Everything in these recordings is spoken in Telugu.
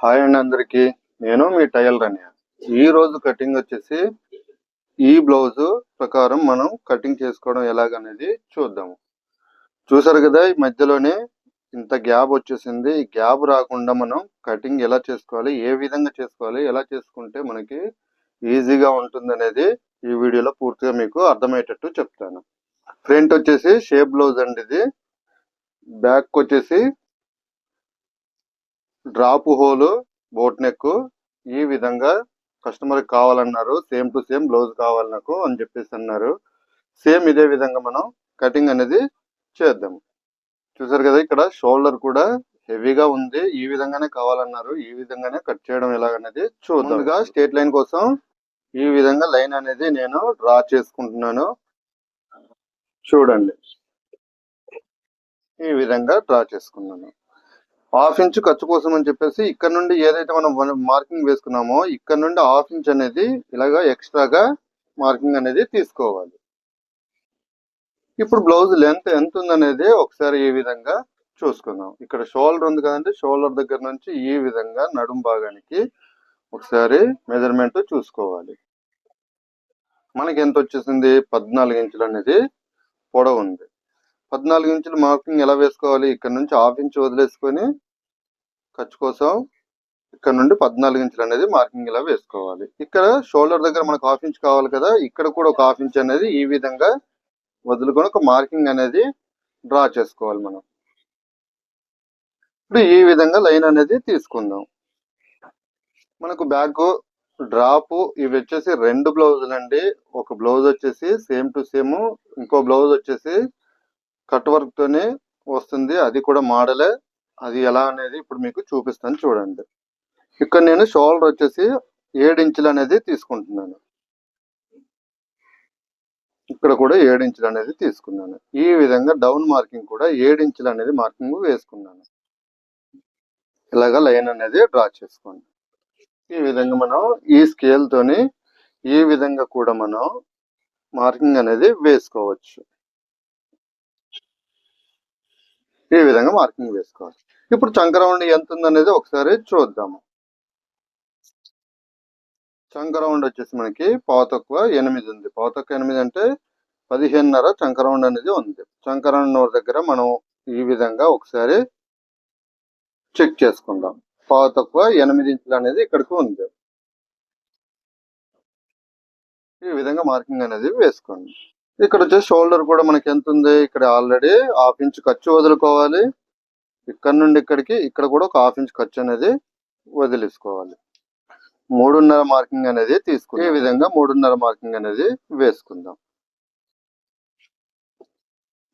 హాయ్ అండి అందరికి. నేను మీ టైలర్ రన్య ఈ రోజు కటింగ్ వచ్చేసి ఈ బ్లౌజ్ ప్రకారం మనం కటింగ్ చేసుకోవడం ఎలాగనేది చూద్దాము. చూసారు కదా ఈ మధ్యలోనే ఇంత గ్యాప్ వచ్చేసింది. ఈ గ్యాప్ రాకుండా మనం కటింగ్ ఎలా చేసుకోవాలి ఏ విధంగా చేసుకోవాలి ఎలా చేసుకుంటే మనకి ఈజీగా ఉంటుంది అనేది ఈ వీడియోలో పూర్తిగా మీకు అర్థమయ్యేటట్టు చెప్తాను. ఫ్రంట్ వచ్చేసి షేప్ బ్లౌజ్ అండి ఇది. బ్యాక్ వచ్చేసి డ్రాప్ హోల్ బోట్ నెక్ ఈ విధంగా కస్టమర్ కావాలన్నారు సేమ్ టు సేమ్ బ్లౌజ్ కావాలి నాకు అని చెప్పేసి అన్నారు. సేమ్ ఇదే విధంగా మనం కటింగ్ అనేది చేద్దాము చూసారు కదా ఇక్కడ షోల్డర్ కూడా హెవీగా ఉంది ఈ విధంగానే కావాలన్నారు ఈ విధంగానే కట్ చేయడం ఎలాగనేది చూద్దాం. స్టేట్ లైన్ కోసం ఈ విధంగా లైన్ అనేది నేను డ్రా చేసుకుంటున్నాను. చూడండి. ఈ విధంగా డ్రా చేసుకున్నాను. హాఫ్ ఇంచ్ ఖర్చు కోసం అని చెప్పేసి ఇక్కడ నుండి ఏదైతే మనం మార్కింగ్ వేసుకున్నామో ఇక్కడ నుండి హాఫ్ ఇంచ్ అనేది ఇలాగా ఎక్స్ట్రాగా మార్కింగ్ అనేది తీసుకోవాలి. ఇప్పుడు బ్లౌజ్ లెంత్ ఎంత ఉందనేది ఒకసారి ఈ విధంగా చూసుకుందాం. ఇక్కడ షోల్డర్ ఉంది కదండి షోల్డర్ దగ్గర నుంచి ఈ విధంగా నడుం భాగానికి ఒకసారి మెజర్మెంట్ చూసుకోవాలి. మనకి ఎంత వచ్చేసింది? పద్నాలుగు ఇంచులు అనేది పొడవు ఉంది. పద్నాలుగు ఇంచులు మార్కింగ్ ఎలా వేసుకోవాలి? ఇక్కడ నుంచి హాఫ్ ఇంచ్ వదిలేసుకొని ఖర్చు కోసం ఇక్కడ నుండి పద్నాలుగు ఇంచులు అనేది మార్కింగ్ ఇలా వేసుకోవాలి? ఇక్కడ షోల్డర్ దగ్గర మనకు హాఫ్ ఇంచ్ కావాలి కదా ఇక్కడ కూడా ఒక హాఫ్ ఇంచ్ అనేది ఈ విధంగా వదులుకొని ఒక మార్కింగ్ అనేది డ్రా చేసుకోవాలి మనం. ఇప్పుడు ఈ విధంగా లైన్ అనేది తీసుకుందాం. మనకు బ్యాక్ డ్రాపు ఇవి వచ్చేసి రెండు బ్లౌజులు అండి ఒక బ్లౌజ్ వచ్చేసి సేమ్ టు సేమ్ ఇంకో బ్లౌజ్ వచ్చేసి కట్ వర్క్ తోనే వస్తుంది. అది కూడా మోడలే. అది ఎలా అనేది ఇప్పుడు మీకు చూపిస్తాను చూడండి. ఇక్కడ నేను షోల్డర్ వచ్చేసి ఏడు ఇంచులు అనేది తీసుకుంటున్నాను. ఇక్కడ కూడా ఏడు ఇంచులు అనేది తీసుకున్నాను. ఈ విధంగా డౌన్ మార్కింగ్ కూడా ఏడు ఇంచులు అనేది మార్కింగ్ వేసుకున్నాను. ఇలాగా లైన్ అనేది డ్రా చేసుకోండి. ఈ విధంగా మనం ఈ స్కేల్తోని ఈ విధంగా కూడా మనం మార్కింగ్ అనేది వేసుకోవచ్చు. ఈ విధంగా మార్కింగ్ వేసుకోవాలి. ఇప్పుడు చంకరౌండ్ ఎంత ఉందనేది ఒకసారి చూద్దాము. చంకరౌండ్ వచ్చేసి మనకి పావు ఎనిమిది ఉంది. పావు తక్కువ ఎనిమిది అంటే పదిహేనున్నర చంకరౌండ్ అనేది ఉంది. చంకరౌండ్ దగ్గర మనం ఈ విధంగా ఒకసారి చెక్ చేసుకుందాం. పావు తక్కువ ఎనిమిది ఇంచులు అనేది ఇక్కడికి ఉంది. ఈ విధంగా మార్కింగ్ అనేది వేసుకోండి. ఇక్కడ వచ్చేసి షోల్డర్ కూడా మనకి ఎంత ఉంది? ఇక్కడ ఆల్రెడీ హాఫ్ ఇంచ్ ఖర్చు వదులుకోవాలి. ఇక్కడ నుండి ఇక్కడికి ఇక్కడ కూడా ఒక హాఫ్ ఇంచ్ ఖర్చు అనేది వదిలేసుకోవాలి. మూడున్నర మార్కింగ్ అనేది తీసుకుని ఈ విధంగా మూడున్నర మార్కింగ్ అనేది వేసుకుందాం.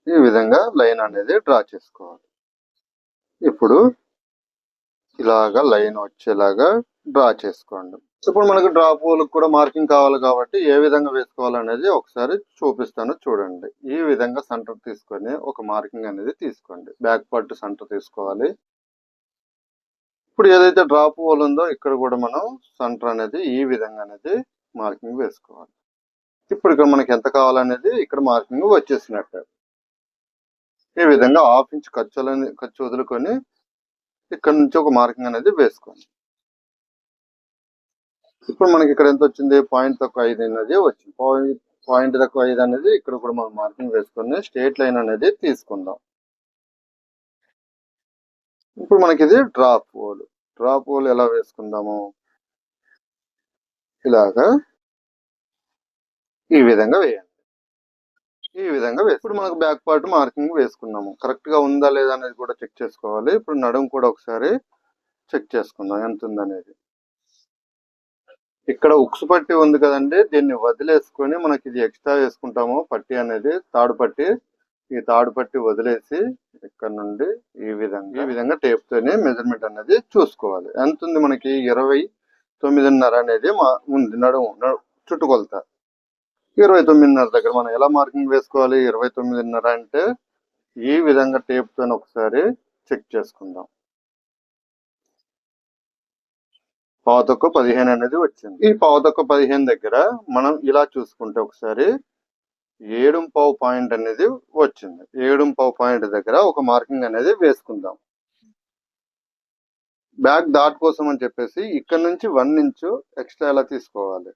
ఈ విధంగా లైన్ అనేది డ్రా చేసుకోవాలి. ఇప్పుడు ఇలాగా లైన్ వచ్చేలాగా డ్రా చేసుకోండి. ఇప్పుడు మనకు డ్రాప్ హోల్ కూడా మార్కింగ్ కావాలి కాబట్టి ఏ విధంగా వేసుకోవాలనేది ఒకసారి చూపిస్తాను చూడండి. ఈ విధంగా సెంటర్ తీసుకొని ఒక మార్కింగ్ అనేది తీసుకోండి. బ్యాక్ పార్ట్ సెంటర్ తీసుకోవాలి. ఇప్పుడు ఏదైతే డ్రాప్ హోల్ ఉందో ఇక్కడ కూడా మనం సెంటర్ అనేది ఈ విధంగా అనేది మార్కింగ్ వేసుకోవాలి. ఇప్పుడు ఇక్కడ మనకి ఎంత కావాలనేది ఇక్కడ మార్కింగ్ వచ్చేసినట్టు. ఈ విధంగా హాఫ్ ఇంచ్ ఖర్చు ఖర్చు వదులుకొని ఇక్కడ నుంచి ఒక మార్కింగ్ అనేది వేసుకోండి. ఇప్పుడు మనకి ఇక్కడ ఎంత వచ్చింది? పాయింట్ తక్కువ ఐదు అనేది వచ్చింది. పాయింట్ పాయింట్ తక్కువ ఐదు అనేది ఇక్కడ కూడా మనం మార్కింగ్ వేసుకుని స్ట్రేట్ లైన్ అనేది తీసుకుందాం. ఇప్పుడు మనకి ఇది డ్రాప్ హోల్ డ్రాప్ హోల్ ఎలా వేసుకుందాము? ఇలాగా ఈ విధంగా వేయండి. ఈ విధంగా వేసి ఇప్పుడు మనకు బ్యాక్ పార్ట్ మార్కింగ్ వేసుకున్నాము. కరెక్ట్గా ఉందా లేదా అనేది కూడా చెక్ చేసుకోవాలి. ఇప్పుడు నడుము కూడా ఒకసారి చెక్ చేసుకుందాం. ఎంత ఉందనేది. ఇక్కడ ఉక్స్ పట్టి ఉంది కదండి. దీన్ని వదిలేసుకొని మనకి ఇది ఎక్స్ట్రా వేసుకుంటాము. పట్టి అనేది తాడు పట్టి. ఈ తాడు పట్టి వదిలేసి ఇక్కడ నుండి ఈ విధంగా ఈ విధంగా టేప్ తోనే మెజర్మెంట్ అనేది చూసుకోవాలి. ఎంత ఉంది మనకి? ఇరవై తొమ్మిదిన్నర అనేది మా ఉంది. నడుము చుట్టుకొలత. ఇరవై తొమ్మిదిన్నర దగ్గర మనం ఎలా మార్కింగ్ వేసుకోవాలి? ఇరవై తొమ్మిదిన్నర అంటే ఈ విధంగా టేప్ తోని ఒకసారి చెక్ చేసుకుందాం. పావుతొక్క పదిహేను అనేది వచ్చింది. ఈ పావుతొక్క పదిహేను దగ్గర మనం ఇలా చూసుకుంటే ఒకసారి ఏడుం పావు పాయింట్ అనేది వచ్చింది. ఏడుం పావు పాయింట్ దగ్గర ఒక మార్కింగ్ అనేది వేసుకుందాం. బ్యాక్ డాట్ కోసం అని చెప్పేసి ఇక్కడ నుంచి వన్ ఇంచు ఎక్స్ట్రా ఎలా తీసుకోవాలి?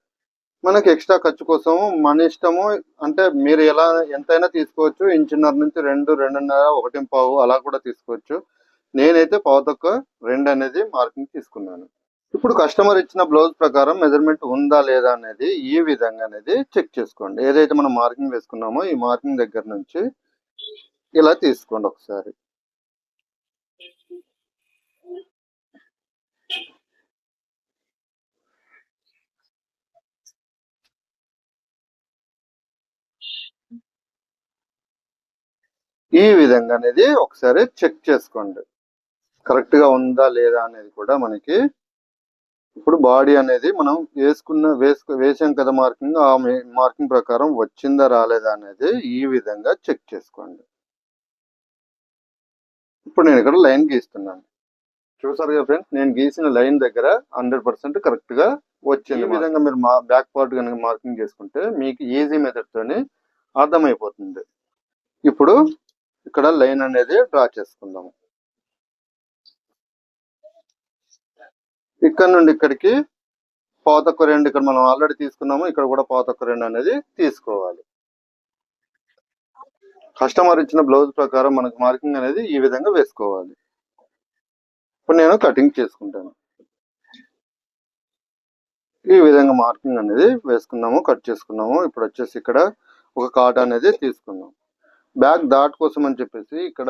మనకి ఎక్స్ట్రా ఖర్చు కోసం మన ఇష్టము అంటే మీరు ఎలా ఎంతైనా తీసుకోవచ్చు. ఇంచున్నర నుంచి రెండు రెండున్నర ఒకటి పావు అలా కూడా తీసుకోవచ్చు. నేనైతే పావుతొక్క రెండు అనేది మార్కింగ్ తీసుకున్నాను. ఇప్పుడు కస్టమర్ ఇచ్చిన బ్లౌజ్ ప్రకారం మెజర్మెంట్ ఉందా లేదా అనేది ఈ విధంగా అనేది చెక్ చేసుకోండి. ఏదైతే మనం మార్కింగ్ వేసుకున్నామో ఈ మార్కింగ్ దగ్గర నుంచి ఇలా తీసుకోండి ఒకసారి. ఈ విధంగా అనేది ఒకసారి చెక్ చేసుకోండి. కరెక్ట్గా ఉందా లేదా అనేది కూడా మనకి ఇప్పుడు బాడీ అనేది మనం వేసుకున్న వేసుకు వేసాం కదా మార్కింగ్ ఆ మార్కింగ్ ప్రకారం వచ్చిందా రాలేదా అనేది ఈ విధంగా చెక్ చేసుకోండి. ఇప్పుడు నేను ఇక్కడ లైన్ గీస్తున్నాను. చూసారు కదా ఫ్రెండ్స్ నేను గీసిన లైన్ దగ్గర హండ్రెడ్ పర్సెంట్ కరెక్ట్గా వచ్చింది. ఈ విధంగా మీరు మా బ్యాక్ పార్ట్ కనుక మార్కింగ్ చేసుకుంటే మీకు ఈజీ మెథడ్ తోని అర్థమైపోతుంది. ఇప్పుడు ఇక్కడ లైన్ అనేది డ్రా చేసుకుందాము. ఇక్కడ నుండి ఇక్కడికి పాతొక్క రెండు ఇక్కడ మనం ఆల్రెడీ తీసుకున్నాము. ఇక్కడ కూడా పాతొక్క రెండు అనేది తీసుకోవాలి. కస్టమర్ ఇచ్చిన బ్లౌజ్ ప్రకారం మనకు మార్కింగ్ అనేది ఈ విధంగా వేసుకోవాలి. ఇప్పుడు నేను కటింగ్ చేసుకుంటాను. ఈ విధంగా మార్కింగ్ అనేది వేసుకున్నాము కట్ చేసుకున్నాము. ఇప్పుడు వచ్చేసి ఇక్కడ ఒక కాట్ అనేది తీసుకున్నాం. బ్యాక్ దాట్ కోసం అని చెప్పేసి ఇక్కడ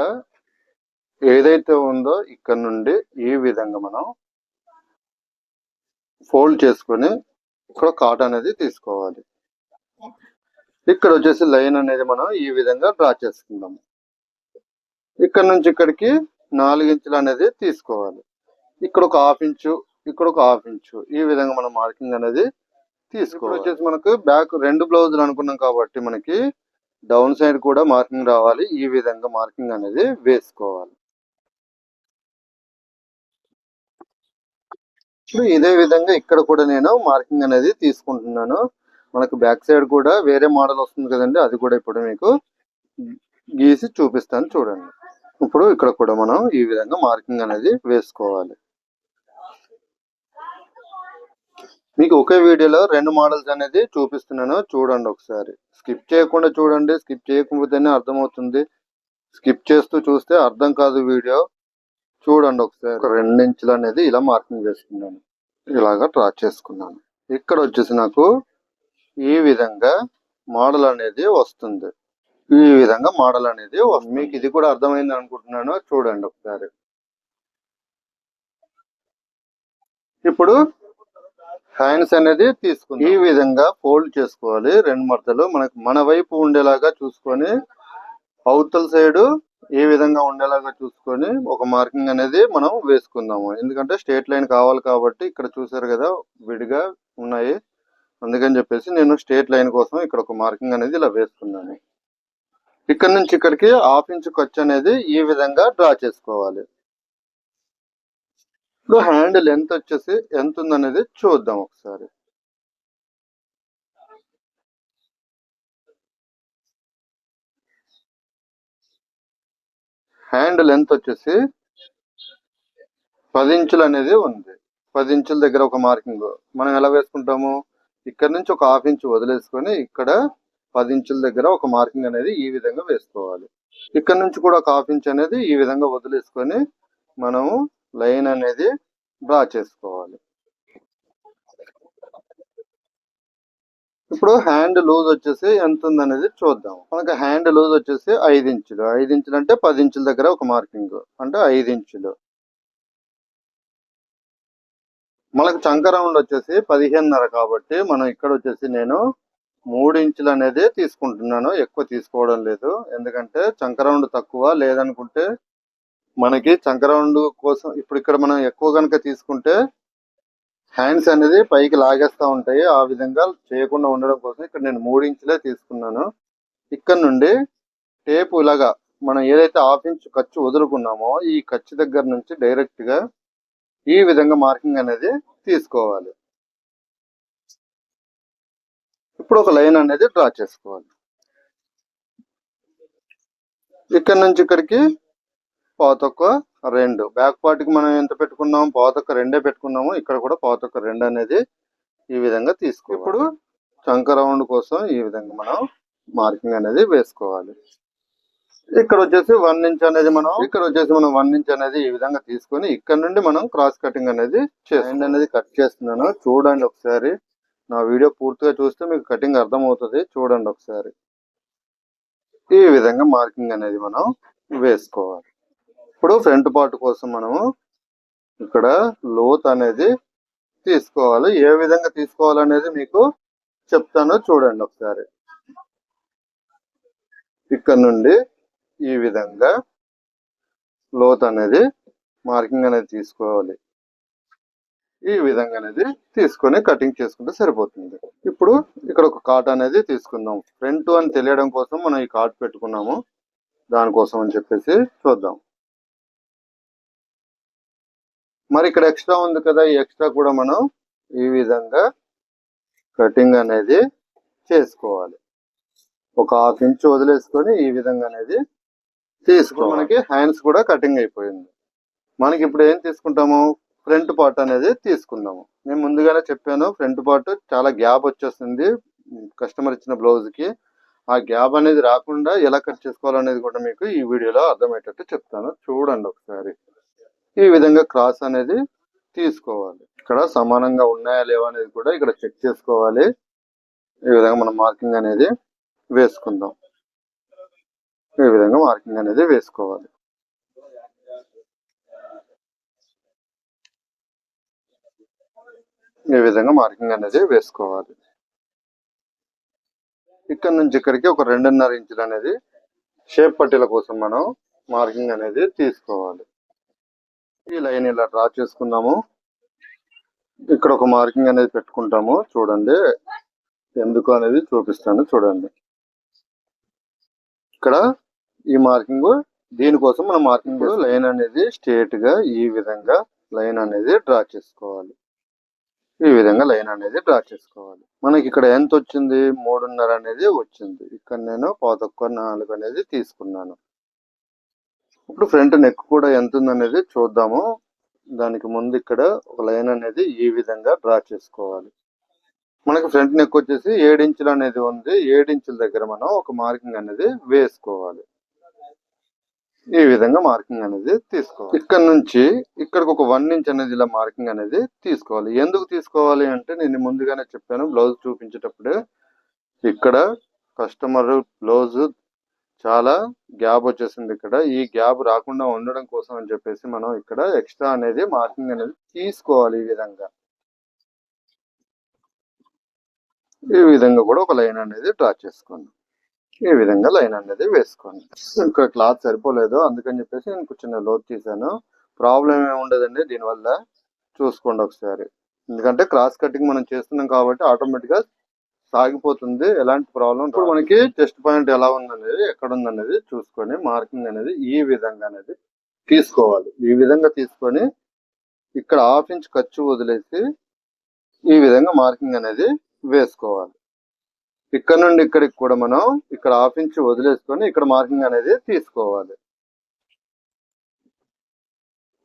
ఏదైతే ఉందో ఇక్కడ నుండి ఈ విధంగా మనం ఫోల్డ్ చేసుకొని ఇక్కడ కాట్ అనేది తీసుకోవాలి. ఇక్కడ వచ్చేసి లైన్ అనేది మనం ఈ విధంగా డ్రా చేసుకుందాం. ఇక్కడ నుంచి ఇక్కడికి నాలుగు ఇంచులు అనేది తీసుకోవాలి. ఇక్కడ ఒక హాఫ్ ఇంచు ఇక్కడ ఒక హాఫ్ ఇంచు. ఈ విధంగా మనం మార్కింగ్ అనేది తీసుకోవాలి. వచ్చేసి మనకు బ్యాక్ రెండు బ్లౌజులు అనుకున్నాం కాబట్టి మనకి డౌన్ సైడ్ కూడా మార్కింగ్ రావాలి. ఈ విధంగా మార్కింగ్ అనేది వేసుకోవాలి. ఇప్పుడు ఇదే విధంగా ఇక్కడ కూడా నేను మార్కింగ్ అనేది తీసుకుంటున్నాను. మనకు బ్యాక్ సైడ్ కూడా వేరే మోడల్ వస్తుంది కదండి అది కూడా ఇప్పుడు మీకు గీసి చూపిస్తాను చూడండి. ఇప్పుడు ఇక్కడ కూడా మనం ఈ విధంగా మార్కింగ్ అనేది వేసుకోవాలి. మీకు ఒకే వీడియోలో రెండు మోడల్స్ అనేది చూపిస్తున్నాను చూడండి ఒకసారి. స్కిప్ చేయకుండా చూడండి స్కిప్ చేయకపోతేనే అర్థమవుతుంది. స్కిప్ చేస్తూ చూస్తే అర్థం కాదు వీడియో. చూడండి ఒకసారి. ఒక రెండు ఇంచులు అనేది ఇలా మార్కింగ్ చేసుకున్నాను. ఇలాగా డ్రా చేసుకున్నాను. ఇక్కడ వచ్చేసి నాకు ఈ విధంగా మోడల్ అనేది వస్తుంది. ఈ విధంగా మోడల్ అనేది వస్తుంది. మీకు ఇది కూడా అర్థమైంది అనుకుంటున్నాను. చూడండి ఒకసారి. ఇప్పుడు హ్యాండ్స్ అనేది తీసుకుని ఈ విధంగా ఫోల్డ్ చేసుకోవాలి. రెండు మడతలు. మనకు మన వైపు ఉండేలాగా చూసుకొని అవతల సైడ్ ఏ విధంగా ఉండేలాగా చూసుకొని ఒక మార్కింగ్ అనేది మనం వేసుకుందాము. ఎందుకంటే స్ట్రేట్ లైన్ కావాలి కాబట్టి ఇక్కడ చూసారు కదా విడిగా ఉన్నాయి. అందుకని చెప్పేసి నేను స్ట్రేట్ లైన్ కోసం ఇక్కడ ఒక మార్కింగ్ అనేది ఇలా వేసుకున్నాను. ఇక్కడ నుంచి ఇక్కడికి హాఫ్ ఇంచ్ ఖర్చు అనేది ఈ విధంగా డ్రా చేసుకోవాలి. ఇప్పుడు హ్యాండ్ లెంత్ వచ్చేసి ఎంత ఉందనేది చూద్దాం ఒకసారి. హ్యాండ్ లెంత్ వచ్చేసి పది ఇంచులు అనేది ఉంది. పది ఇంచుల దగ్గర ఒక మార్కింగ్. మనం ఎలా వేసుకుంటాము? ఇక్కడ నుంచి ఒక హాఫ్ ఇంచ్ వదిలేసుకొని ఇక్కడ పది ఇంచుల దగ్గర ఒక మార్కింగ్ అనేది ఈ విధంగా వేసుకోవాలి. ఇక్కడ నుంచి కూడా ఒక హాఫ్ ఇంచ్ అనేది ఈ విధంగా వదిలేసుకొని మనము లైన్ అనేది డ్రా చేసుకోవాలి. ఇప్పుడు హ్యాండ్ లూజ్ వచ్చేసి ఎంత ఉందనేది చూద్దాం. మనకి హ్యాండ్ లూజ్ వచ్చేసి ఐదు ఇంచులు ఐదు ఇంచులు అంటే పది ఇంచుల దగ్గర ఒక మార్కింగ్ అంటే ఐదు ఇంచులు మనకు చంక రౌండ్ వచ్చేసి పదిహేనున్నర కాబట్టి మనం ఇక్కడ వచ్చేసి నేను మూడు ఇంచులు అనేది తీసుకుంటున్నాను. ఎక్కువ తీసుకోవడం లేదు. ఎందుకంటే చంక రౌండ్ తక్కువ లేదనుకుంటే మనకి చంక రౌండ్ కోసం ఇప్పుడు ఇక్కడ మనం ఎక్కువ కనుక తీసుకుంటే హ్యాండ్స్ అనేది పైకి లాగేస్తూ ఉంటాయి. ఆ విధంగా చేయకుండా ఉండడం కోసం ఇక్కడ నేను మూడు ఇంచులే తీసుకున్నాను. ఇక్కడ నుండి టేప్ ఇలాగా మనం ఏదైతే హాఫ్ ఇంచ్ ఖర్చు వదులుకున్నామో ఈ ఖర్చు దగ్గర నుంచి డైరెక్ట్గా ఈ విధంగా మార్కింగ్ అనేది తీసుకోవాలి. ఇప్పుడు ఒక లైన్ అనేది డ్రా చేసుకోవాలి. ఇక్కడ నుంచి ఇక్కడికి పాతొక్క రెండు. బ్యాక్ పార్ట్కి మనం ఎంత పెట్టుకున్నాం? పాతొక్క రెండే పెట్టుకున్నాము. ఇక్కడ కూడా పాతొక్క రెండు అనేది ఈ విధంగా తీసుకో ఇప్పుడు చంక రౌండ్ కోసం ఈ విధంగా మనం మార్కింగ్ అనేది వేసుకోవాలి. ఇక్కడ వచ్చేసి వన్ ఇంచ్ అనేది మనం ఇక్కడ వచ్చేసి మనం వన్ ఇంచ్ అనేది ఈ విధంగా తీసుకొని ఇక్కడ నుండి మనం క్రాస్ కటింగ్ అనేది చేయండి అనేది కట్ చేస్తున్నాను. చూడండి ఒకసారి. నా వీడియో పూర్తిగా చూస్తే మీకు కటింగ్ అర్థమవుతుంది. చూడండి ఒకసారి. ఈ విధంగా మార్కింగ్ అనేది మనం వేసుకోవాలి. ఇప్పుడు ఫ్రంట్ పార్ట్ కోసం మనము ఇక్కడ లోత్ అనేది తీసుకోవాలి. ఏ విధంగా తీసుకోవాలనేది మీకు చెప్తాను చూడండి ఒకసారి. ఇక్కడ నుండి ఈ విధంగా లోత్ అనేది మార్కింగ్ అనేది తీసుకోవాలి. ఈ విధంగా అనేది తీసుకొని కటింగ్ చేసుకుంటే సరిపోతుంది. ఇప్పుడు ఇక్కడ ఒక కాట్ అనేది తీసుకుందాం. ఫ్రంట్ అని తెలియడం కోసం మనం ఈ కాట్ పెట్టుకున్నాము. దానికోసం అని చెప్పేసి చూద్దాం. మరి ఇక్కడ ఎక్స్ట్రా ఉంది కదా ఈ ఎక్స్ట్రా కూడా మనం ఈ విధంగా కటింగ్ అనేది చేసుకోవాలి. ఒక హాఫ్ ఇంచ్ వదిలేసుకొని ఈ విధంగా అనేది తీసుకో మనకి హ్యాండ్స్ కూడా కటింగ్ అయిపోయింది. మనకి ఇప్పుడు ఏం తీసుకుంటాము? ఫ్రంట్ పార్ట్ అనేది తీసుకుందాము నేను ముందుగానే చెప్పాను ఫ్రంట్ పార్ట్ చాలా గ్యాప్ వచ్చేస్తుంది కస్టమర్ ఇచ్చిన బ్లౌజ్కి. ఆ గ్యాప్ అనేది రాకుండా ఎలా కట్ చేసుకోవాలనేది కూడా మీకు ఈ వీడియోలో అర్థమయ్యేటట్టు చెప్తాను. చూడండి ఒకసారి. ఈ విధంగా క్రాస్ అనేది తీసుకోవాలి. ఇక్కడ సమానంగా ఉన్నాయా లేవా అనేది కూడా ఇక్కడ చెక్ చేసుకోవాలి. ఈ విధంగా మనం మార్కింగ్ అనేది వేసుకుందాం. ఈ విధంగా మార్కింగ్ అనేది వేసుకోవాలి. ఈ విధంగా మార్కింగ్ అనేది వేసుకోవాలి. ఇక్కడ నుంచి ఇక్కడికి ఒక రెండున్నర ఇంచులు అనేది షేప్ పట్టీల కోసం మనం మార్కింగ్ అనేది తీసుకోవాలి. ఈ లైన్ ఇలా డ్రా చేసుకున్నాము. ఇక్కడ ఒక మార్కింగ్ అనేది పెట్టుకుంటాము. చూడండి. ఎందుకు అనేది చూపిస్తాను చూడండి. ఇక్కడ ఈ మార్కింగ్ దీనికోసం మనం మార్కింగ్ లైన్ అనేది స్ట్రేట్గా ఈ విధంగా లైన్ అనేది డ్రా చేసుకోవాలి. ఈ విధంగా లైన్ అనేది డ్రా చేసుకోవాలి. మనకి ఇక్కడ ఎంత వచ్చింది? మూడున్నర అనేది వచ్చింది. ఇక్కడ నేను పాతొక్క నాలుగు అనేది తీసుకున్నాను. ఇప్పుడు ఫ్రంట్ నెక్ కూడా ఎంత ఉందనేది చూద్దాము. దానికి ముందు ఇక్కడ ఒక లైన్ అనేది ఈ విధంగా డ్రా చేసుకోవాలి. మనకి ఫ్రంట్ నెక్ వచ్చేసి ఏడించులు అనేది ఉంది. ఏడించుల దగ్గర మనం ఒక మార్కింగ్ అనేది వేసుకోవాలి. ఈ విధంగా మార్కింగ్ అనేది తీసుకోవాలి. ఇక్కడ నుంచి ఇక్కడికి ఒక వన్ ఇంచ్ అనేది ఇలా మార్కింగ్ అనేది తీసుకోవాలి. ఎందుకు తీసుకోవాలి అంటే నేను ముందుగానే చెప్పాను బ్లౌజ్ చూపించేటప్పుడు. ఇక్కడ కస్టమర్ బ్లౌజ్ చాలా గ్యాప్ వచ్చేసింది ఇక్కడ. ఈ గ్యాప్ రాకుండా ఉండడం కోసం అని చెప్పేసి మనం ఇక్కడ ఎక్స్ట్రా అనేది మార్కింగ్ అనేది తీసుకోవాలి ఈ విధంగా. ఈ విధంగా కూడా ఒక లైన్ అనేది డ్రా చేసుకోండి ఈ విధంగా లైన్ అనేది వేసుకోండి ఇక్కడ క్లాత్ సరిపోలేదు. అందుకని చెప్పేసి నేను చిన్న లోత్ తీసాను ప్రాబ్లం ఏమి ఉండదండి. దీనివల్ల చూసుకోండి ఒకసారి. ఎందుకంటే క్రాస్ కటింగ్ మనం చేస్తున్నాం కాబట్టి ఆటోమేటిక్గా సాగిపోతుంది. ఎలాంటి ప్రాబ్లం ఇప్పుడు మనకి చెస్ట్ పాయింట్ ఎలా ఉందనేది ఎక్కడ ఉందనేది చూసుకొని మార్కింగ్ అనేది ఈ విధంగా అనేది తీసుకోవాలి. ఈ విధంగా తీసుకొని ఇక్కడ హాఫ్ ఇంచ్ ఖర్చు వదిలేసి ఈ విధంగా మార్కింగ్ అనేది వేసుకోవాలి. ఇక్కడ నుండి ఇక్కడికి కూడా మనం ఇక్కడ హాఫ్ ఇంచ్ వదిలేసుకొని ఇక్కడ మార్కింగ్ అనేది తీసుకోవాలి.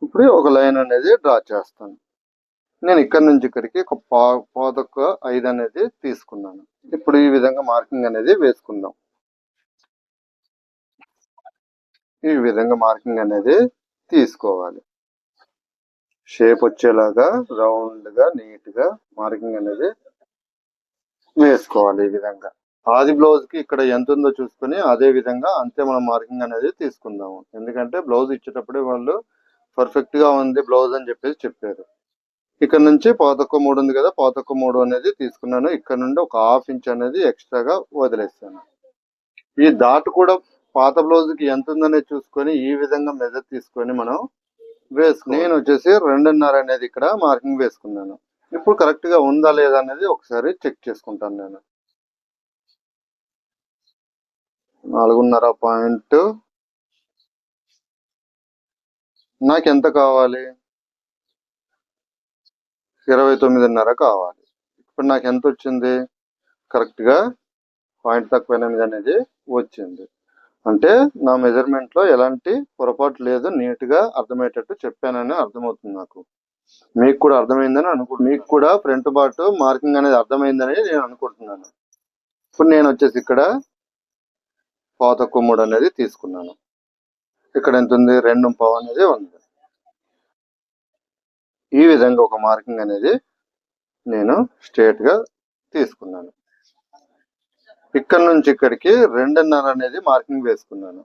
ఇప్పుడు ఒక లైన్ అనేది డ్రా చేస్తాను. నేను ఇక్కడ నుంచి ఇక్కడికి ఒక పా పాదొక్క ఐదు అనేది తీసుకున్నాను. ఇప్పుడు ఈ విధంగా మార్కింగ్ అనేది వేసుకుందాం. ఈ విధంగా మార్కింగ్ అనేది తీసుకోవాలి. షేప్ వచ్చేలాగా రౌండ్గా నీట్గా మార్కింగ్ అనేది వేసుకోవాలి ఈ విధంగా. ఆది బ్లౌజ్కి ఇక్కడ ఎంత ఉందో చూసుకొని అదే విధంగా అంతే మనం మార్కింగ్ అనేది తీసుకుందాము. ఎందుకంటే బ్లౌజ్ ఇచ్చేటప్పుడే వాళ్ళు పర్ఫెక్ట్గా ఉంది బ్లౌజ్ అని చెప్పేసి చెప్పారు. ఇక్కడ నుంచి పాతొక్క మూడు ఉంది కదా పాతొక్క మూడు అనేది తీసుకున్నాను. ఇక్కడ నుండి ఒక హాఫ్ ఇంచ్ అనేది ఎక్స్ట్రాగా వదిలేస్తాను ఈ దాటు కూడా పాత బ్లౌజ్కి ఎంత ఉందనేది చూసుకొని ఈ విధంగా మెజర్ తీసుకొని మనం వేసుకు నేను వచ్చేసి రెండున్నర అనేది ఇక్కడ మార్కింగ్ వేసుకున్నాను. ఇప్పుడు కరెక్ట్గా ఉందా లేదా అనేది ఒకసారి చెక్ చేసుకుంటాను నేను. నాలుగున్నర పాయింట్. నాకు ఎంత కావాలి? ఇరవై తొమ్మిదిన్నర కావాలి. ఇప్పుడు నాకు ఎంత వచ్చింది? కరెక్ట్గా పాయింట్ తక్కువ ఎనిమిది అనేది వచ్చింది. అంటే నా మెజర్మెంట్లో ఎలాంటి పొరపాటు లేదు నీట్గా అర్థమయ్యేటట్టు చెప్పానని అర్థమవుతుంది నాకు. మీకు కూడా అర్థమైందని అనుకు మీకు కూడా ఫ్రంట్ పార్ట్ మార్కింగ్ అనేది అర్థమైందని నేను అనుకుంటున్నాను. ఇప్పుడు నేను వచ్చేసి ఇక్కడ పాత కొమ్ముడు అనేది తీసుకున్నాను. ఇక్కడ ఎంత ఉంది? రెండు పావు అనేది ఉంది. ఈ విధంగా ఒక మార్కింగ్ అనేది నేను స్ట్రేట్గా తీసుకున్నాను. ఇక్కడ నుంచి ఇక్కడికి రెండున్నర అనేది మార్కింగ్ వేసుకున్నాను.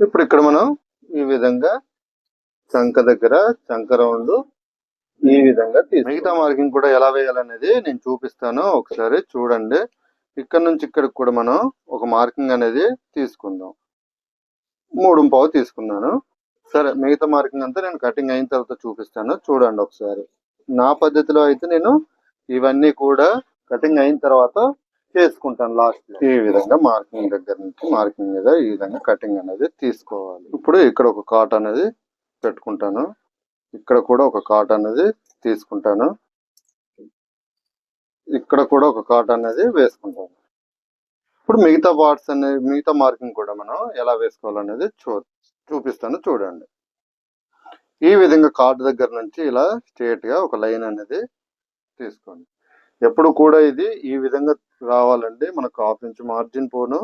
ఇప్పుడు ఇక్కడ మనం ఈ విధంగా చంక దగ్గర చంక రౌండ్ ఈ విధంగా మిగతా మార్కింగ్ కూడా ఎలా వేయాలనేది నేను చూపిస్తాను. ఒకసారి చూడండి. ఇక్కడ నుంచి ఇక్కడికి కూడా మనం ఒక మార్కింగ్ అనేది తీసుకుందాం. మూడు పావు తీసుకున్నాను. సరే మిగతా మార్కింగ్ అంతా నేను కటింగ్ అయిన తర్వాత చూపిస్తాను. చూడండి ఒకసారి. నా పద్ధతిలో అయితే నేను ఇవన్నీ కూడా కటింగ్ అయిన తర్వాత చేసుకుంటాను లాస్ట్ ఈ విధంగా మార్కింగ్ దగ్గర నుంచి మార్కింగ్ మీద ఈ విధంగా కటింగ్ అనేది తీసుకోవాలి. ఇప్పుడు ఇక్కడ ఒక కాట్ అనేది పెట్టుకుంటాను. ఇక్కడ కూడా ఒక కాట్ అనేది తీసుకుంటాను. ఇక్కడ కూడా ఒక కాట్ అనేది వేసుకుంటాను. ఇప్పుడు మిగతా పార్ట్స్ అనేది మిగతా మార్కింగ్ కూడా మనం ఎలా వేసుకోవాలనేది చూద్దాం. చూపిస్తాను చూడండి. ఈ విధంగా కార్డు దగ్గర నుంచి ఇలా స్ట్రేట్గా ఒక లైన్ అనేది తీసుకోండి. ఎప్పుడు కూడా ఇది ఈ విధంగా రావాలండి. మనకు హాఫ్ ఇంచ్ మార్జిన్ పోను.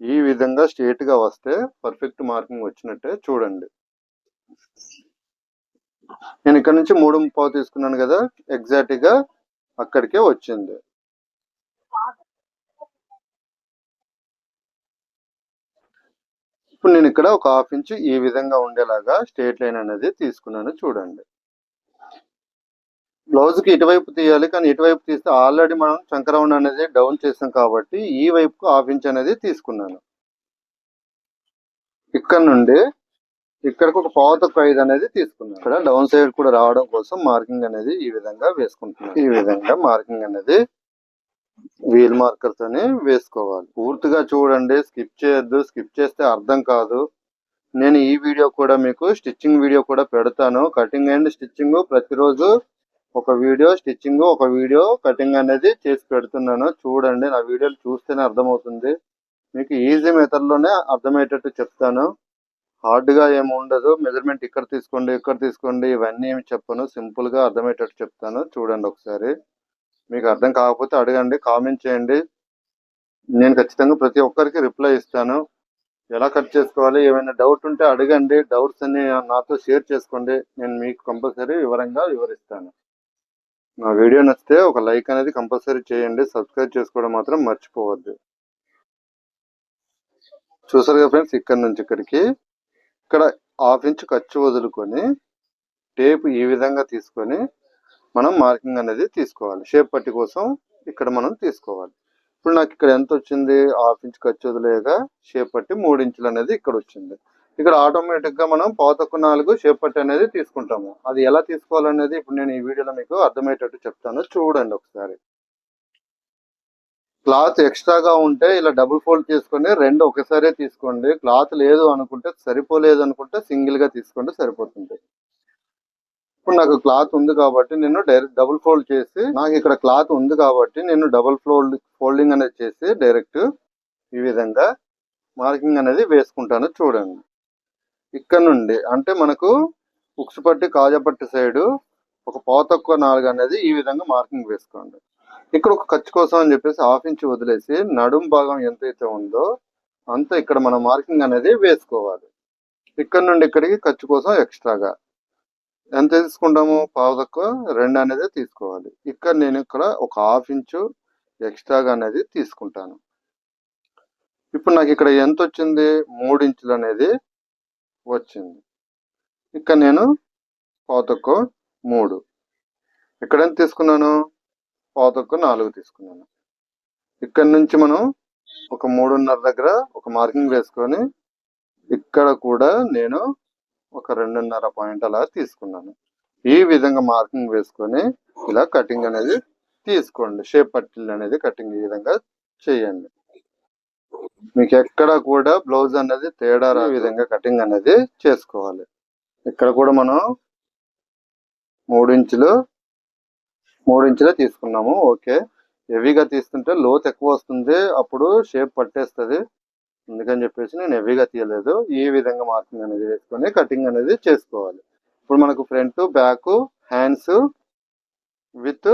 ఈ విధంగా స్ట్రేట్గా వస్తే పర్ఫెక్ట్ మార్కింగ్ వచ్చినట్టే చూడండి. నేను ఇక్కడ నుంచి మూడు పావు తీసుకున్నాను కదా. ఎగ్జాక్ట్గా అక్కడికే వచ్చింది. ఇప్పుడు నేను ఇక్కడ ఒక హాఫ్ ఇంచ్ ఈ విధంగా ఉండేలాగా స్ట్రేట్ లైన్ అనేది తీసుకున్నాను చూడండి. బ్లౌజ్కి ఇటువైపు తీయాలి కానీ ఇటువైపు తీస్తే ఆల్రెడీ మనం చంకరౌండ్ అనేది డౌన్ చేసాం కాబట్టి ఈ వైపుకు హాఫ్ ఇంచ్ అనేది తీసుకున్నాను. ఇక్కడ నుండి ఇక్కడికి ఒక పాత ఒక ఐదు అనేది తీసుకున్నాను. ఇక్కడ డౌన్ సైడ్ కూడా రావడం కోసం మార్కింగ్ అనేది ఈ విధంగా వేసుకుంటున్నాను. ఈ విధంగా మార్కింగ్ అనేది వీల్ మార్కర్ అని వేసుకోవాలి. పూర్తిగా చూడండి స్కిప్ చేయొద్దు స్కిప్ చేస్తే అర్థం కాదు. నేను ఈ వీడియో కూడా మీకు స్టిచ్చింగ్ వీడియో కూడా పెడతాను. కటింగ్ అండ్ స్టిచ్చింగ్ ప్రతిరోజు ఒక వీడియో స్టిచ్చింగ్ ఒక వీడియో కటింగ్ అనేది చేసి పెడుతున్నాను. చూడండి నా వీడియోలు చూస్తేనే అర్థమవుతుంది. మీకు ఈజీ మెథడ్లోనే అర్థమయ్యేటట్టు చెప్తాను. హార్డ్గా ఏమి ఉండదు. మెజర్మెంట్ ఇక్కడ తీసుకోండి ఇక్కడ తీసుకోండి ఇవన్నీ ఏమి చెప్పను. సింపుల్గా అర్థమయ్యేటట్టు చెప్తాను. చూడండి ఒకసారి. మీకు అర్థం కాకపోతే అడగండి కామెంట్ చేయండి. నేను ఖచ్చితంగా ప్రతి ఒక్కరికి రిప్లై ఇస్తాను. ఎలా కట్ చేసుకోవాలి? ఏమైనా డౌట్ ఉంటే అడగండి. డౌట్స్ అన్ని నాతో షేర్ చేసుకోండి. నేను మీకు కంపల్సరీ వివరంగా వివరిస్తాను. నా వీడియో నచ్చితే ఒక లైక్ అనేది కంపల్సరీ చేయండి. సబ్స్క్రైబ్ చేసుకోవడం మాత్రం మర్చిపోవద్దు. చూసారు కదా ఫ్రెండ్స్ ఇక్కడ నుంచి ఇక్కడికి. ఇక్కడ హాఫ్ ఇంచ్ ఖర్చు వదులుకొని టేప్ ఈ విధంగా తీసుకొని మనం మార్కింగ్ అనేది తీసుకోవాలి. షేప్ పట్టి కోసం ఇక్కడ మనం తీసుకోవాలి. ఇప్పుడు నాకు ఇక్కడ ఎంత వచ్చింది? హాఫ్ ఇంచ్ ఖర్చు వదిలేగా షేప్ పట్టి మూడు ఇంచులు అనేది ఇక్కడ వచ్చింది. ఇక్కడ ఆటోమేటిక్గా మనం పాతకు నాలుగు షేప్ పట్టి అనేది తీసుకుంటాము. అది ఎలా తీసుకోవాలనేది ఇప్పుడు నేను ఈ వీడియోలో మీకు అర్థమయ్యేటట్టు చెప్తాను. చూడండి ఒకసారి. క్లాత్ ఎక్స్ట్రాగా ఉంటే ఇలా డబుల్ ఫోల్డ్ చేసుకొని రెండు ఒకసారి తీసుకోండి. క్లాత్ లేదు అనుకుంటే సరిపోలేదు అనుకుంటే సింగిల్గా తీసుకుంటే సరిపోతుంది. ఇప్పుడు నాకు క్లాత్ ఉంది కాబట్టి నేను డైరెక్ట్ డబుల్ ఫోల్డ్ చేసి నాకు ఇక్కడ క్లాత్ ఉంది కాబట్టి నేను డబుల్ ఫోల్డ్ ఫోల్డింగ్ అనేది చేసి డైరెక్ట్ ఈ విధంగా మార్కింగ్ అనేది వేసుకుంటాను చూడండి. ఇక్కడ నుండి అంటే మనకు ఉక్సు పట్టి కాజపట్టి సైడు ఒక పోతక్కువ నాలుగు అనేది ఈ విధంగా మార్కింగ్ వేసుకోండి. ఇక్కడ ఒక ఖర్చు కోసం అని చెప్పేసి హాఫ్ ఇంచ్ వదిలేసి నడుం భాగం ఎంతైతే ఉందో అంత ఇక్కడ మనం మార్కింగ్ అనేది వేసుకోవాలి. ఇక్కడ నుండి ఇక్కడికి ఖర్చు కోసం ఎక్స్ట్రాగా. ఎంత తీసుకుంటాము? పావు తక్కువ రెండు అనేది తీసుకోవాలి. ఇక్కడ నేను ఇక్కడ ఒక హాఫ్ ఇంచు ఎక్స్ట్రాగా అనేది తీసుకుంటాను. ఇప్పుడు నాకు ఇక్కడ ఎంత వచ్చింది? మూడు ఇంచులు అనేది వచ్చింది. ఇక్కడ నేను పావు తక్కువ మూడు. ఇక్కడ ఎంత తీసుకున్నాను? పావు తక్కువ నాలుగు తీసుకున్నాను. ఇక్కడ నుంచి మనం ఒక మూడున్నర దగ్గర ఒక మార్కింగ్ వేసుకొని ఇక్కడ కూడా నేను ఒక రెండున్నర పాయింట్ అలా తీసుకున్నాను. ఈ విధంగా మార్కింగ్ వేసుకొని ఇలా కటింగ్ అనేది తీసుకోండి. షేప్ పట్టిల్ అనేది కటింగ్ ఈ విధంగా చేయండి. మీకు ఎక్కడ కూడా బ్లౌజ్ అనేది తేడా విధంగా కటింగ్ అనేది చేసుకోవాలి. ఇక్కడ కూడా మనం మూడు మూడించులే మూడు తీసుకున్నాము. ఓకే. హెవీగా తీసుకుంటే లోత్ ఎక్కువ వస్తుంది. అప్పుడు షేప్ పట్టేస్తుంది. అందుకని చెప్పేసి నేను హెవీగా తీయలేదు. ఈ విధంగా మార్కింగ్ అనేది వేసుకొని కటింగ్ అనేది చేసుకోవాలి. ఇప్పుడు మనకు front back hands with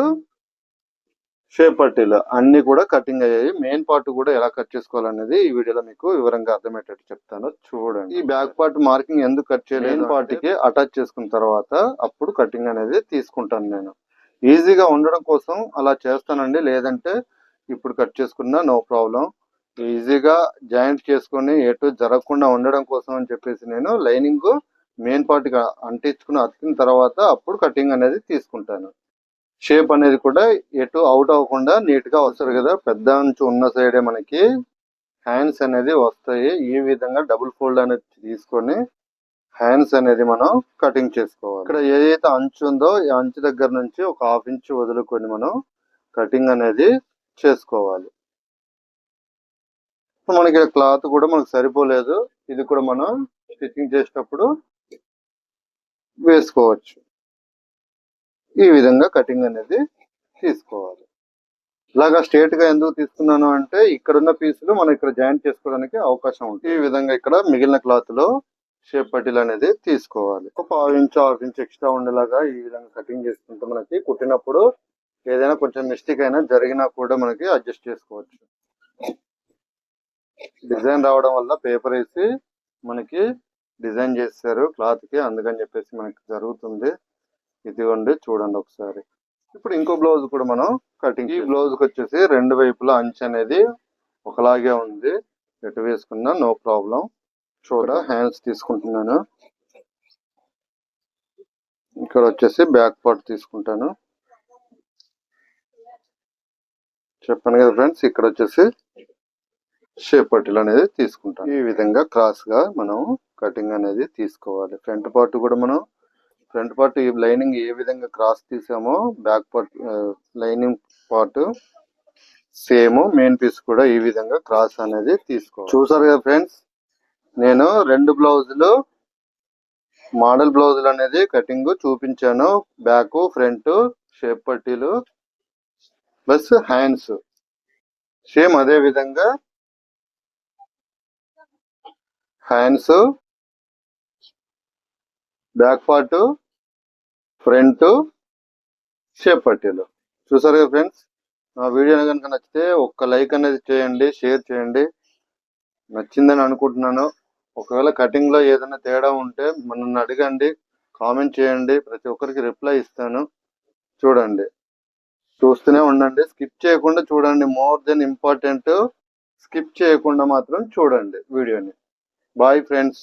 shape పట్టీలు అన్ని కూడా కటింగ్ అయ్యాయి. మెయిన్ పార్ట్ కూడా ఎలా కట్ చేసుకోవాలనేది ఈ వీడియోలో మీకు వివరంగా అర్థమయ్యేటట్టు చెప్తాను. చూడండి. ఈ బ్యాక్ పార్ట్ మార్కింగ్ ఎందుకు కట్ చేయలేదు పార్ట్కి అటాచ్ చేసుకున్న తర్వాత అప్పుడు కటింగ్ అనేది తీసుకుంటాను నేను. ఈజీగా ఉండడం కోసం అలా చేస్తానండి. లేదంటే ఇప్పుడు కట్ చేసుకున్నా నో ప్రాబ్లం ఈజీగా జాయింట్ చేసుకొని ఎటు జరగకుండా ఉండడం కోసం అని చెప్పేసి నేను లైనింగ్ మెయిన్ పార్ట్గా అంటించుకుని అతికిన తర్వాత అప్పుడు కటింగ్ అనేది తీసుకుంటాను. షేప్ అనేది కూడా ఎటు అవుట్ అవ్వకుండా నీట్గా వస్తుంది కదా పెద్ద అంచు ఉన్న సైడే మనకి హ్యాండ్స్ అనేది వస్తాయి. ఈ విధంగా డబుల్ ఫోల్డ్ అనేది తీసుకొని హ్యాండ్స్ అనేది మనం కటింగ్ చేసుకోవాలి. ఇక్కడ ఏదైతే అంచు ఉందో ఈ అంచు దగ్గర నుంచి ఒక హాఫ్ ఇంచ్ వదులుకొని మనం కటింగ్ అనేది చేసుకోవాలి. మనకి క్లాత్ కూడా మనకు సరిపోలేదు. ఇది కూడా మనం స్టిచ్చింగ్ చేసేటప్పుడు వేసుకోవచ్చు. ఈ విధంగా కటింగ్ అనేది తీసుకోవాలి. ఇలాగా స్ట్రేట్గా ఎందుకు తీసుకున్నాను అంటే ఇక్కడ ఉన్న పీసులు మనం ఇక్కడ జాయింట్ చేసుకోవడానికి అవకాశం ఉంటుంది. ఈ విధంగా ఇక్కడ మిగిలిన క్లాత్లో షేప్ పట్టీలు అనేది తీసుకోవాలి. ఒక పావు ఇంచ్ హాఫ్ ఇంచ్ ఎక్స్ట్రా ఉండేలాగా ఈ విధంగా కటింగ్ చేసుకుంటే మనకి కుట్టినప్పుడు ఏదైనా కొంచెం మిస్టేక్ అయినా జరిగినా కూడా మనకి అడ్జస్ట్ చేసుకోవచ్చు. డిజైన్ రావడం వల్ల పేపర్ వేసి మనకి డిజైన్ చేస్తారు క్లాత్కి. అందుకని చెప్పేసి మనకి జరుగుతుంది. ఇదిగోండి చూడండి ఒకసారి. ఇప్పుడు ఇంకో బ్లౌజ్ కూడా మనం కటింగ్ ఈ బ్లౌజ్కి వచ్చేసి రెండు వైపులా అంచు అనేది ఒకలాగే ఉంది. ఎటు వేసుకున్నా నో ప్రాబ్లం. చూడ హ్యాండ్స్ తీసుకుంటున్నాను. ఇక్కడ వచ్చేసి బ్యాక్ పార్ట్ తీసుకుంటాను. చెప్పాను కదా ఫ్రెండ్స్ ఇక్కడ వచ్చేసి షేప్ పట్టీలు అనేది తీసుకుంటాం. ఈ విధంగా క్రాస్గా మనం కటింగ్ అనేది తీసుకోవాలి. ఫ్రంట్ పార్ట్ కూడా మనం ఫ్రంట్ పార్ట్ ఈ లైనింగ్ ఏ విధంగా cross తీసామో back part lining part same main piece కూడా ఈ విధంగా క్రాస్ అనేది తీసుకోవాలి. చూసారు కదా ఫ్రెండ్స్ నేను రెండు బ్లౌజులు మోడల్ బ్లౌజులు అనేది కటింగ్ చూపించాను. బ్యాక్ ఫ్రంట్ షేప్ పట్టీలు ప్లస్ హ్యాండ్స్ సేమ్ అదే విధంగా hands back part front shape పట్టీలు. చూసారు కదా ఫ్రెండ్స్? నా వీడియో కనుక నచ్చితే ఒక్క లైక్ అనేది చేయండి షేర్ చేయండి. నచ్చిందని అనుకుంటున్నాను. ఒకవేళ కటింగ్లో ఏదైనా తేడా ఉంటే మనల్ని అడగండి కామెంట్ చేయండి. ప్రతి ఒక్కరికి రిప్లై ఇస్తాను. చూడండి. చూస్తూనే ఉండండి. స్కిప్ చేయకుండా చూడండి. మోర్ దెన్ ఇంపార్టెంట్ స్కిప్ చేయకుండా మాత్రం చూడండి వీడియోని. Bye friends